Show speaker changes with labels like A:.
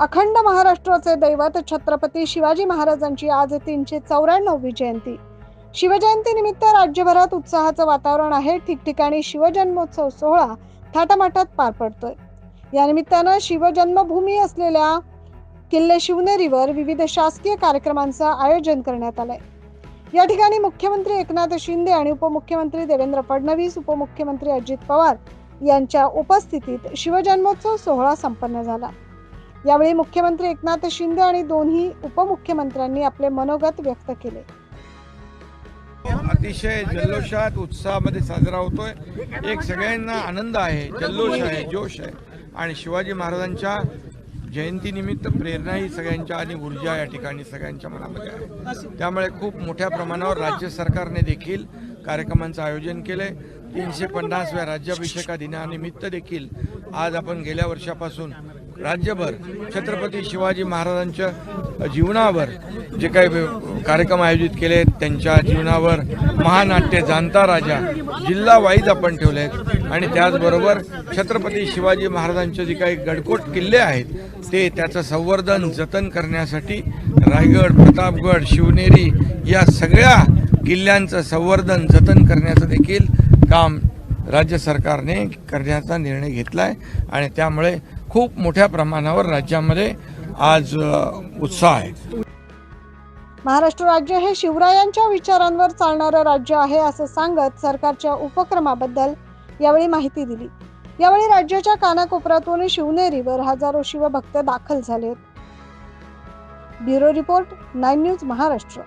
A: अखंड महाराष्ट्राचे दैवत छत्रपती शिवाजी महाराजांची आज तीनशे चौऱ्याण्णववी जयंती. शिवजयंती निमित्त राज्यभरात उत्साहाचं वातावरण आहे. ठिकठिकाणी शिवजन्मोत्सव सोहळा थाटामाटात पार पडतोय. या निमित्तानं शिवजन्मभूमी असलेल्या किल्ले शिवनेरीवर विविध शासकीय कार्यक्रमांचं आयोजन करण्यात आलंय. या ठिकाणी मुख्यमंत्री एकनाथ शिंदे आणि उपमुख्यमंत्री देवेंद्र फडणवीस उपमुख्यमंत्री अजित पवार यांच्या उपस्थितीत शिवजन्मोत्सव सोहळा संपन्न झाला. यावेळी मुख्यमंत्री एकनाथ शिंदे आणि दोन्ही उपमुख्यमंत्र्यांनी आपले मनोगत व्यक्त केले.
B: अतिशय जल्लोषात उत्साहामध्ये साजरा होतोय. एक सगळ्यांना आनंद आहे जल्लोष आहे जोश आहे. आणि शिवाजी महाराजांच्या जयंतीनिमित्त प्रेरणा ही सगळ्यांच्या आणि ऊर्जा या ठिकाणी सगळ्यांच्या मनामध्ये आहे. त्यामुळे खूप मोठ्या प्रमाणावर राज्य सरकारने देखील कार्यक्रमांचं आयोजन केलंय. तीनशे पन्नासव्या राज्याभिषेका दिनानिमित्त देखील आज आपण गेल्या वर्षापासून राज्यभर छत्रपती शिवाजी महाराजांच्या जीवनावर जे काही कार्यक्रम आयोजित केले त्यांच्या जीवनावर महानाट्य जाणता राजा जिल्हा वाईज आपण ठेवले आहेत आणि त्याचबरोबर छत्रपती शिवाजी महाराजांचे जे काही गडकोट किल्ले आहेत ते त्याचं संवर्धन जतन करण्यासाठी रायगड प्रतापगड शिवनेरी या सगळ्या किल्ल्यांचं संवर्धन जतन करण्याचं देखील काम राज्य सरकारने करण्याचा निर्णय घेतला आहे आणि त्यामुळे खूप मोठ्या प्रमाणावर राज्यामध्ये आज उत्साह आहे.
A: महाराष्ट्र राज्य हे शिवरायांच्या विचारांवर चालणारं राज्य आहे असं सांगत सरकारच्या उपक्रमाबद्दल यावेळी माहिती दिली. यावेळी राज्याच्या कानाकोपऱ्यातून शिवनेरीवर हजारो शिवभक्त दाखल झाले bureau report nine news Maharashtra.